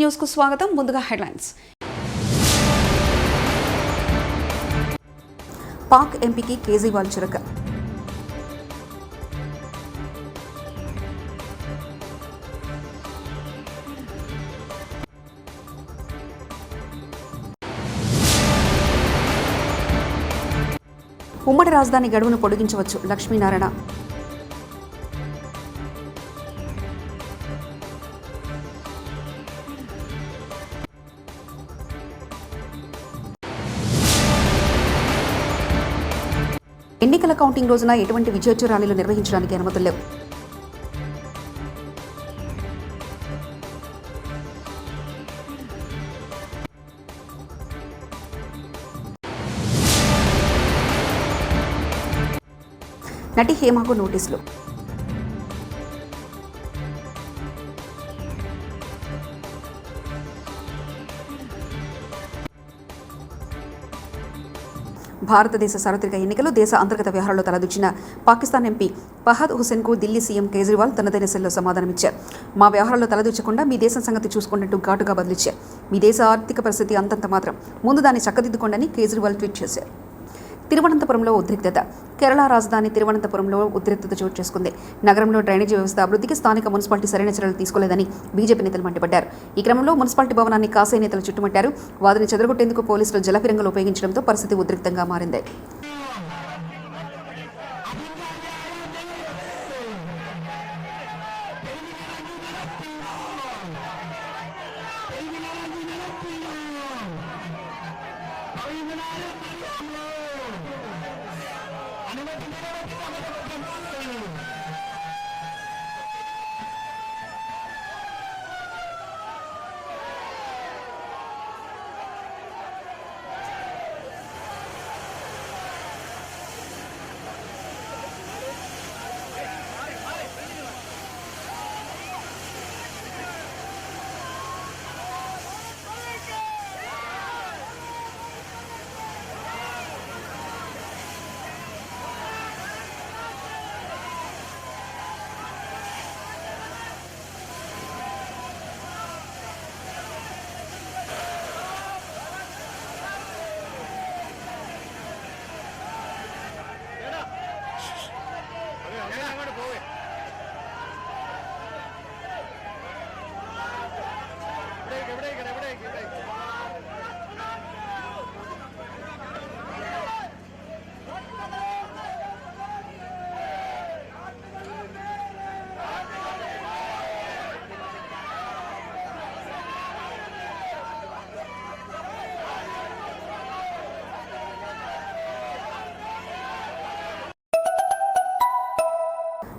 న్యూస్కు స్వాగతం. ముందుగా హెడ్లైన్స్. పాక్ ఎంపీకి కేజ్రీవాల్ చురక. ఉమ్మడి రాజధాని గడువును పొడిగించవచ్చు లక్ష్మీనారాయణ. కౌంటింగ్ రోజున ఎటువంటి విజయోత్సవ ర్యాలీలు నిర్వహించడానికి అనుమతులు లేవు. నటి హేమకు నోటీసులు. భారతదేశ సార్వత్రిక ఎన్నికలు దేశ అంతర్గత వ్యవహారాల్లో తలదూచిన పాకిస్తాన్ ఎంపీ ఫహద్ హుసేన్కు ఢిల్లీ సీఎం కేజ్రీవాల్ తనదైన సెల్లో సమాధానమిచ్చారు. మా వ్యవహారాల్లో తలదూచకుండా మీ దేశం సంగతి చూసుకున్నట్టు ఘాటుగా బదిలిచ్చారు. మీ దేశ ఆర్థిక పరిస్థితి అంతంత మాత్రం ముందు దాన్ని చక్కదిద్దుకోండి కేజ్రీవాల్ ట్వీట్ చేశారు. తిరువనంతపురంలో ఉద్రిక్తత. కేరళ రాజధాని తిరువనంతపురంలో ఉద్రిక్తత చోటు చేసుకుంది. నగరంలో డ్రైనేజీ వ్యవస్థ అభివృద్ధికి స్థానిక మున్సిపాలిటీ సరైన చర్యలు తీసుకోలేదని బీజేపీ నేతలు మండిపడ్డారు. ఈ క్రమంలో మున్సిపాలిటీ భవనాన్ని కాసే నేతలు చుట్టుముట్టారు. వారిని చెదరగొట్టేందుకు పోలీసులు జలఫిరంగులు ఉపయోగించడంతో పరిస్థితి ఉద్రిక్తంగా మారింది. అనుమతించడం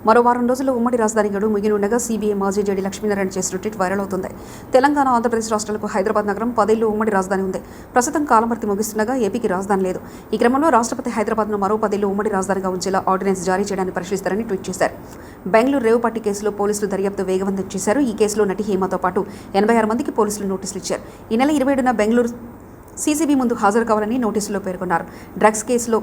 మరో వారం రోజుల్లో ఉమ్మడి రాజధాని గడువు ముగినుండగా సీబీఐ మాజీ జేడీ లక్ష్మీనారాయణ చేసిన ట్వీట్ వైరల్ అవుతుంది. తెలంగాణ ఆంధ్రప్రదేశ్ రాష్ట్రాలకు హైదరాబాద్ నగరం పదేళ్ళు ఉమ్మడి రాజధాని ఉంది. ప్రస్తుతం కాలమర్తి ముగిస్తుండగా ఏపీకి రాజధాని లేదు. ఈ క్రమంలో రాష్ట్రపతి హైదరాబాద్ను మరో పదేళ్ళు ఉమ్మడి రాజధానిగా ఉంచేలా ఆర్డినెన్స్ జారీ చేయడాన్ని పరిశీలిస్తారని ట్వీట్ చేశారు. బెంగళూరు రేవుపాటి కేసులో పోలీసులు దర్యాప్తు వేగవంతం చేశారు. ఈ కేసులో నటి హేమతో పాటు ఎనభై ఆరు మందికి పోలీసులు నోటీసులు ఇచ్చారు. ఈ నెల ఇరవై ఏడున బెంగళూరు సీసీబీ ముందు హాజరు కావాలని నోటీసులో పేర్కొన్నారు. డ్రగ్స్ కేసులో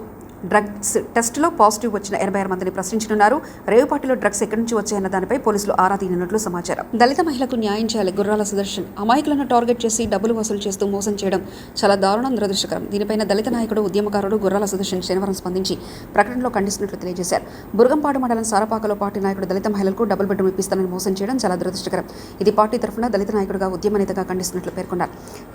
డ్రగ్స్ టెస్టులో పాజిటివ్ వచ్చిన ఎనభై ఆరు మందిని ప్రశ్నించనున్నారు. రేవుపాటిలో డ్రగ్స్ ఎక్కడి నుంచి వచ్చాయన్న దానిపై పోలీసులు ఆరా తీయనున్నట్లు సమాచారం. దళిత మహిళకు న్యాయం చేయాలి గుర్రాల సుదర్శన్. అమాయకులను టార్గెట్ చేసి డబ్బులు వసూలు చేస్తూ మోసం చేయడం చాలా దారుణం దురదృష్టకరం. దీనిపైన దళిత నాయకుడు ఉద్యమకారుడు గుర్రాల సుదర్శన్ శనివారం స్పందించి ప్రకటనలో ఖండిస్తున్నట్లు తెలియజేశారు. బురగంపాడు మండలం సారపాకలో పార్టీ నాయకుడు దళిత మహిళలకు డబుల్ బెడ్రూమ్ ఇప్పిస్తానని మోసం చేయడం చాలా దురదృష్టకరం. ఇది పార్టీ తరఫున దళిత నాయకుడిగా ఉద్యమ నేతగా ఖండిస్తున్నట్లు పేర్కొన్నారు.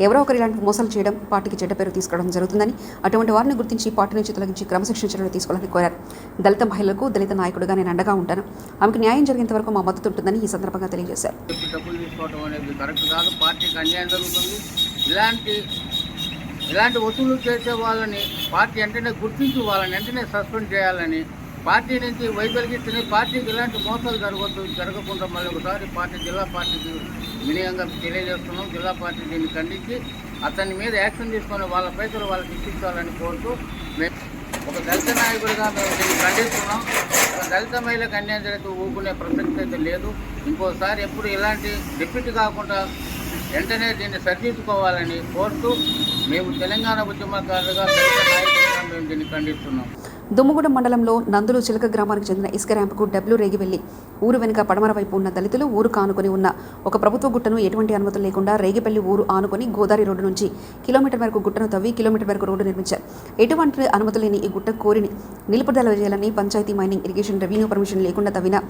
ఎవరో ఒకరు ఇలాంటి మోసాలు చేయడం పార్టీకి చెడ్డ పేరు తీసుకోవడం జరుగుతుందని అటువంటి వారిని గుర్తించి పార్టీ నుంచి తొలగించి క్రమశిక్షణ చర్యలు తీసుకోవాలని కోరారు. దళిత మహిళలకు దళిత నాయకుడిగా నేను అండగా ఉంటాను. ఆమెకు న్యాయం జరిగేంత వరకు మా మద్దతు ఉంటుందని ఈ సందర్భంగా తెలియజేశారు. డబ్బులు అనేది ఇలాంటి ఇలాంటి వసూలు చేసే వాళ్ళని పార్టీ వెంటనే గుర్తించి వాళ్ళని వెంటనే సస్పెండ్ చేయాలని పార్టీ నుంచి వైదొలిగిస్తేనే పార్టీకి ఇలాంటి మోసాలు జరగవద్దు జరగకుండా మళ్ళీ ఒకసారి పార్టీ జిల్లా పార్టీకి వినయంగా తెలియజేస్తున్నాం. జిల్లా పార్టీ దీన్ని ఖండించి అతని మీద యాక్షన్ తీసుకొని వాళ్ళ పైసలు వాళ్ళకి ఇప్పించాలని కోరుతూ మేము ఒక దళిత నాయకుడిగా మేము దీన్ని ఖండిస్తున్నాం. ఒక దళిత మహిళకు అన్యాయం జరిగితే ఊరుకునే ప్రసక్తి అయితే లేదు. ఇంకోసారి ఎప్పుడు ఇలాంటి రిపీట్ కాకుండా వెంటనే దీన్ని సరిదిద్దుకోవాలని కోరుతూ మేము తెలంగాణ ఉద్యమకారులుగా దళిత నాయకులుగా మేము దీన్ని ఖండిస్తున్నాం. దుమ్ముగూడెం మండలంలో నందులు చిలక గ్రామానికి చెందిన ఇసుక ర్యాంపుకు డబ్ల్యూ రేగి వెళ్ళి ఊరు వెనుక పడమర వైపు ఉన్న దళితులు ఊరు కానుకొని ఉన్న ఒక ప్రభుత్వ గుట్టను ఎటువంటి అనుమతులు లేకుండా రేగిపల్లి ఊరు ఆనుకొని గోదావరి రోడ్డు నుంచి కిలోమీటర్ వరకు గుట్టను తవ్వి కిలోమీటర్ వరకు రోడ్డు నిర్మించారు. ఎటువంటి అనుమతి లేని ఈ గుట్ట కోరిని నిలుపుదల చేయాలని panchayat mining irrigation revenue permission లేకుండా తవ్విన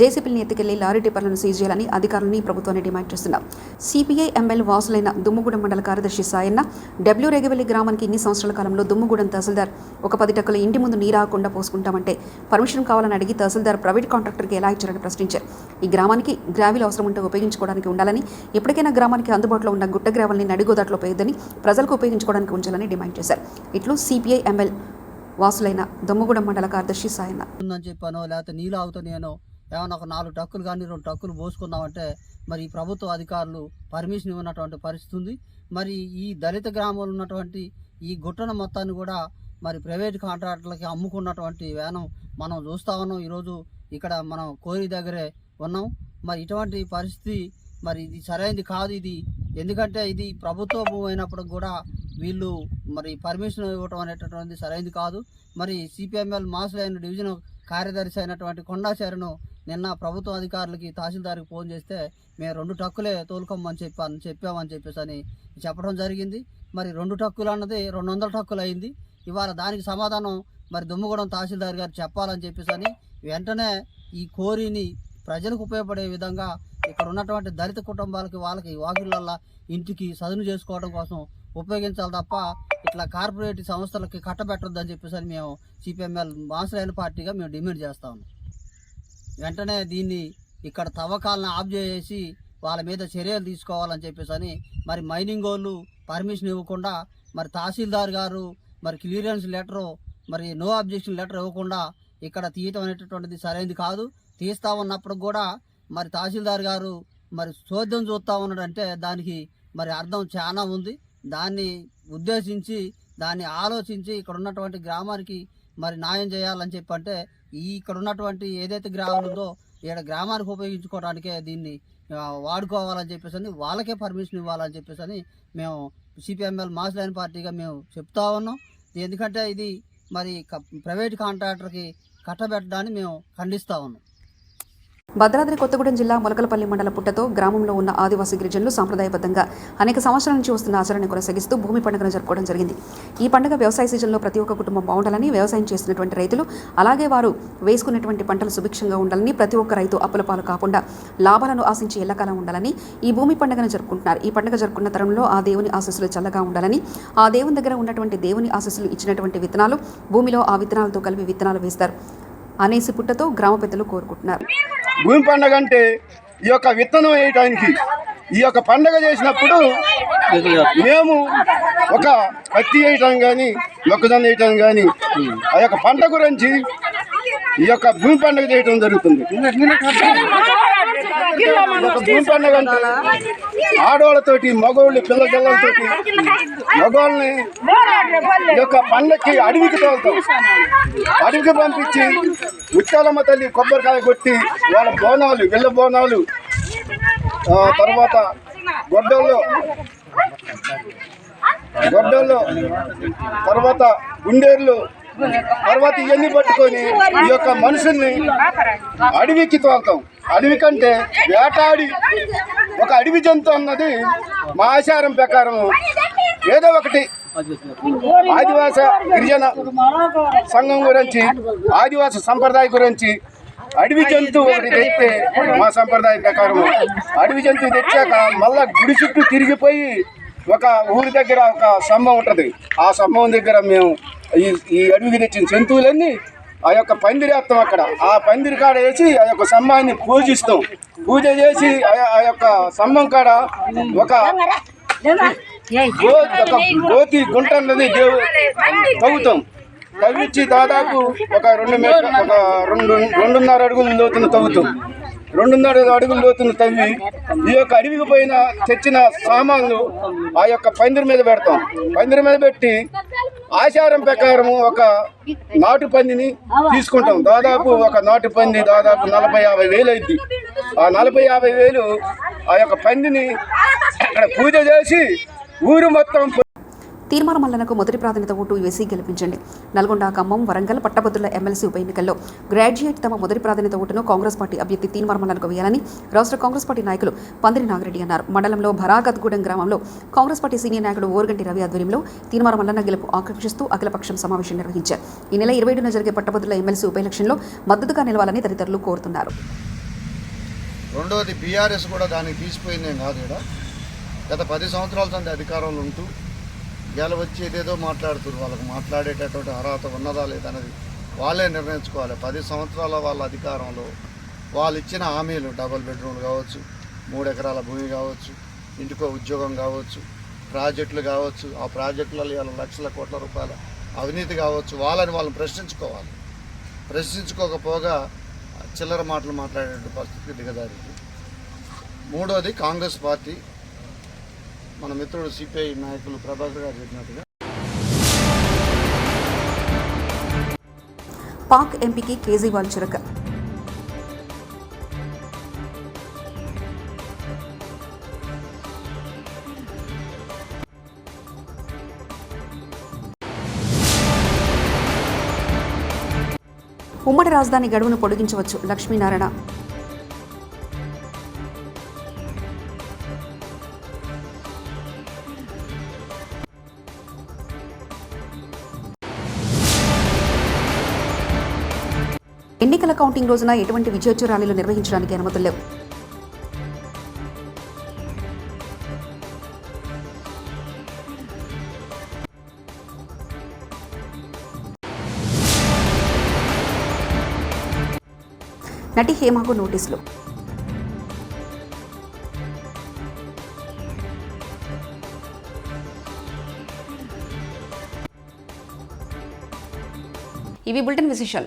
జేసీపీని ఎత్తుకెళ్ళి లారీ టిప్పర్లను సీజ్ చేయాలని అధికారులని ప్రభుత్వాన్ని డిమాండ్ చేస్తున్నారు సిపిఐ ఎంఎల్ వాసులైన దుమ్ముగూడెం మండల కార్యదర్శి సాయన్న డబ్ల్యూ రేగివెల్లి గ్రామానికి ఇన్ని సంవత్సరాల కాలంలో దుమ్ముగూడెం తహసీల్దార్ ఒక పది టక్కుల ఇంటి ముందు నీరు పోసుకుంటామంటే పర్మిషన్ కావాలని అడిగి తహసీల్దార్ ప్రైవేట్ కాంట్రాక్టర్కి ఎలా ఇచ్చారని ప్రశ్నించారు. ఈ గ్రామానికి గ్రావిల్ అవసరం ఉంటే ఉపయోగించుకోవడానికి ఉండాలని ఎప్పటికైనా గ్రామానికి అందుబాటులో ఉన్న గుట్ట గ్రావల్ని నడిగోదాట్లో పోయొద్దని ప్రజలకు ఉపయోగించుకోవడానికి ఉంచాలని డిమాండ్ చేశారు. ఇట్లు సిపిఐ ఎంఎల్ వాసులైన దొమ్మగూడెం మండల కార్యదర్శి సాయన్న. ఉందని చెప్పానో లేకపోతే నీళ్ళు అవుతున్నాయనో ఏమైనా ఒక నాలుగు టక్కులు కానీ రెండు టక్కులు పోసుకుందామంటే మరి ప్రభుత్వ అధికారులు పర్మిషన్ ఇవ్వనటువంటి పరిస్థితి ఉంది. మరి ఈ దళిత గ్రామంలో ఉన్నటువంటి ఈ గుట్టన మొత్తాన్ని కూడా మరి ప్రైవేట్ కాంట్రాక్టర్లకి అమ్ముకున్నటువంటి వ్యానం మనం చూస్తా ఉన్నాం. ఈరోజు ఇక్కడ మనం కోరి దగ్గరే ఉన్నాం. మరి ఇటువంటి పరిస్థితి మరి ఇది సరైనది కాదు ఇది. ఎందుకంటే ఇది ప్రభుత్వ భూమి అయినప్పుడు కూడా వీళ్ళు మరి పర్మిషన్ ఇవ్వటం అనేటటువంటిది సరైనది కాదు. మరి సిపిఎంఎల్ మాసులైన డివిజన్ కార్యదర్శి అయినటువంటి కొండాచారును నిన్న ప్రభుత్వ అధికారులకి తహసీల్దార్కి ఫోన్ చేస్తే మేము రెండు టక్కులే తోలుకోమని చెప్పాను చెప్పామని చెప్పేసి అని చెప్పడం జరిగింది. మరి రెండు టక్కులు అన్నది రెండు వందల టక్కులు అయింది ఇవాళ దానికి సమాధానం మరి దుమ్మగూడెం తహసీల్దార్ గారు చెప్పాలని చెప్పేసి వెంటనే ఈ కోరిని ప్రజలకు ఉపయోగపడే విధంగా ఇక్కడ ఉన్నటువంటి దళిత కుటుంబాలకి వాళ్ళకి వాకిళ్ళల్లా ఇంటికి సదును చేసుకోవడం కోసం ఉపయోగించాలి తప్ప ఇట్లా కార్పొరేట్ సంస్థలకి కట్టబెట్టొద్దని చెప్పేసి అని మేము సిపిఎంఎల్ మాసరైన పార్టీగా మేము డిమాండ్ చేస్తా ఉన్నాం. వెంటనే దీన్ని ఇక్కడ తవ్వకాలను ఆఫ్ చేసి వాళ్ళ మీద చర్యలు తీసుకోవాలని చెప్పేసి అని మరి మైనింగ్ వాళ్ళు పర్మిషన్ ఇవ్వకుండా మరి తహసీల్దార్ గారు మరి క్లియరెన్స్ లెటరు మరి నో అబ్జెక్షన్ లెటర్ ఇవ్వకుండా ఇక్కడ తీయటం అనేటటువంటిది సరైనది కాదు. తీస్తా ఉన్నప్పుడు కూడా మరి తహసీల్దార్ గారు మరి చోద్యం చూస్తా ఉన్నాడంటే దానికి మరి అర్థం చాలా ఉంది. దాన్ని ఉద్దేశించి దాన్ని ఆలోచించి ఇక్కడ ఉన్నటువంటి గ్రామానికి మరి న్యాయం చేయాలని చెప్పి అంటే ఈ ఇక్కడ ఉన్నటువంటి ఏదైతే గ్రామం ఉందో ఇక్కడ గ్రామానికి ఉపయోగించుకోవడానికే దీన్ని వాడుకోవాలని చెప్పేసి అని వాళ్ళకే పర్మిషన్ ఇవ్వాలని చెప్పేసి అని మేము సిపిఎంఎల్ మాస్ లైన్ పార్టీగా మేము చెప్తా ఉన్నాం. ఎందుకంటే ఇది మరి ప్రైవేట్ కాంట్రాక్టర్కి కట్టబెట్టడాన్ని మేము ఖండిస్తా ఉన్నాం. భద్రాద్రి కొత్తగూడెం జిల్లా మొలకలపల్లి మండల పుట్టతో గ్రామంలో ఉన్న ఆదివాసీ గిరిజనులు సాంప్రదాయబద్ధంగా అనేక సంవత్సరాల నుంచి వస్తున్న ఆచరణ కొనసాగిస్తూ భూమి పండుగను జరుపుకోవడం జరిగింది. ఈ పండుగ వ్యవసాయ సీజన్లో ప్రతి ఒక్క కుటుంబం బాగుండాలని వ్యవసాయం చేస్తున్నటువంటి రైతులు అలాగే వారు వేసుకున్నటువంటి పంటలు సుభిక్షంగా ఉండాలని ప్రతి ఒక్క రైతు అప్పుల పాలు కాకుండా లాభాలను ఆశించి ఎల్లకాలం ఉండాలని ఈ భూమి పండుగను జరుపుకుంటున్నారు. ఈ పండుగ జరుపుకున్న తరంలో ఆ దేవుని ఆశస్సులు చల్లగా ఉండాలని ఆ దేవుని దగ్గర ఉన్నటువంటి దేవుని ఆశస్సులు ఇచ్చినటువంటి విత్తనాలు భూమిలో ఆ విత్తనాలతో కలిపి విత్తనాలు వేస్తారు. అనేసి పుట్టతో గ్రామ పెద్దలు కోరుకుంటున్నారు. భూమి పండగ అంటే ఈ యొక్క విత్తనం వేయటానికి ఈ యొక్క పండగ చేసినప్పుడు మేము ఒక పత్తి వేయటం కానీ మొక్కజొన్న వేయటం కానీ ఆ యొక్క పంట గురించి ఈ యొక్క భూమి పండుగ చేయడం జరుగుతుంది. ఈ యొక్క భూమి పండుగ అంటే ఆడవాళ్ళతోటి మగవాళ్ళు పిల్ల పిల్లలతోటి మగవాళ్ళని ఈ యొక్క పండగకి అడవికి తోలుతాం. అడవికి పంపించి ఉత్తాలమ్మ తల్లి కొబ్బరికాయ కొట్టి వాళ్ళ బోనాలు వెళ్ళ బోనాలు తర్వాత గొడ్డల్లో గొడ్డల్లో తర్వాత గుండేర్లు తర్వాత ఇవన్నీ పట్టుకొని ఈ యొక్క మనుషుల్ని అడవికి తోలుతాం. అడవి కంటే వేటాడి ఒక అడవి జంతు అన్నది మా ఆచారం ప్రకారం ఏదో ఒకటి. ఆదివాస గిరిజన సంఘం గురించి ఆదివాస సంప్రదాయం గురించి అడవి జంతువు ఒకటి తెస్తే మా సంప్రదాయం ప్రకారం అడవి జంతువు తెచ్చాక మళ్ళా గుడి చుట్టూ తిరిగిపోయి ఒక ఊరి దగ్గర ఒక స్తంభం ఉంటుంది. ఆ స్తంభం దగ్గర మేము ఈ ఈ అడవికి తెచ్చిన జంతువులన్నీ ఆ యొక్క పందిరేస్తాం అక్కడ. ఆ పందిరి కాడ వేసి ఆ యొక్క స్తంభాన్ని పూజిస్తాం. పూజ చేసి ఆ- యొక్క స్తంభం కాడ ఒక గోతి గుంట అన్నది దేవు తవ్వుతాం. తవ్వించి దాదాపు ఒక రెండు మీటర్ ఒక రెండు రెండున్నర అడుగుల లోతున తవ్వుతాం. రెండున్నర అడుగుల లోతున తవ్వి ఈ యొక్క అడవికి పోయిన తెచ్చిన సామాన్లు ఆ యొక్క పందిరి మీద పెడతాం. పందిరి మీద పెట్టి ఆచారం ప్రకారం ఒక నాటు పందిని తీసుకుంటాం. దాదాపు ఒక నాటు పంది దాదాపు నలభై యాభై వేలు అయింది ఆ నలభై యాభై వేలు ఆ యొక్క పందిని అక్కడ పూజ చేసి ఊరు మొత్తం తీర్మాన మల్లనకు మొదటి ప్రాధాన్యత ఓటు వేసి గెలిపించండి. నల్గొండ ఖమ్మం వరంగల్ పట్టభద్రుల ఎమ్మెల్సీ ఉప ఎన్నికల్లో గ్రాడ్యుయేట్ తమ మొదటి ప్రాధాన్యత ఓటును కాంగ్రెస్ పార్టీ అభ్యర్థి తీర్మాన మల్లనకు వేయాలని రాష్ట్ర కాంగ్రెస్ పార్టీ నాయకులు పందిరి నాగిరెడ్డి అన్నారు. మండలంలో భరాగత్గూడెం గ్రామంలో కాంగ్రెస్ పార్టీ సీనియర్ నాయకుడు ఓర్గంటి రవి ఆధ్వర్యంలో తీర్మాన మల్లన్న గెలుపు ఆకాంక్షిస్తూ అఖిలపక్షం సమావేశం నిర్వహించారు. ఈ నెల ఇరవై ఏడున జరిగే పట్టభద్రుల ఎమ్మెల్సీ ఉప ఎలక్షన్లో మద్దతుగా నిలవాలని తదితరులు కోరుతున్నారు. రెండవది బీఆర్ఎస్ కూడా దానికి తీసిపోయిందేం కాదు ఇక్కడ. గత పది సంవత్సరాల సంది అధికారంలో ఉంటూ ఇవాళ వచ్చి ఏదేదో మాట్లాడుతున్నారు. వాళ్ళకి మాట్లాడేటటువంటి అర్హత ఉన్నదా లేదన్నది వాళ్ళే నిర్ణయించుకోవాలి. పది సంవత్సరాల వాళ్ళ అధికారంలో వాళ్ళు ఇచ్చిన హామీలు డబుల్ బెడ్రూమ్లు కావచ్చు మూడు ఎకరాల భూమి కావచ్చు ఇంటికో ఉద్యోగం కావచ్చు ప్రాజెక్టులు కావచ్చు ఆ ప్రాజెక్టులలో ఇవాళ లక్షల కోట్ల రూపాయల అవినీతి కావచ్చు వాళ్ళని వాళ్ళని ప్రశ్నించుకోవాలి. ప్రశ్నించుకోకపోగా చిల్లర మాటలు మాట్లాడేటువంటి పరిస్థితి దిగజారింది. మూడోది కాంగ్రెస్ పార్టీ మన మిత్రుడు సిపిఐ నాయకులు ప్రభాకర్ గారు చెప్పినట్టుగా. పాక్ ఎంపీకి కేజ్రీవాల్ చురక. ఉమ్మడి రాజధాని గడువును పొడిగించవచ్చు లక్ష్మీనారాయణ. ఎన్నికల కౌంటింగ్ రోజున ఎటువంటి విజయోత్సవ ర్యాలీలు నిర్వహించడానికి అనుమతులు లేవు. నటి హేమకు నోటీసులు. ఇవి బులెటిన్ విశేషాలు.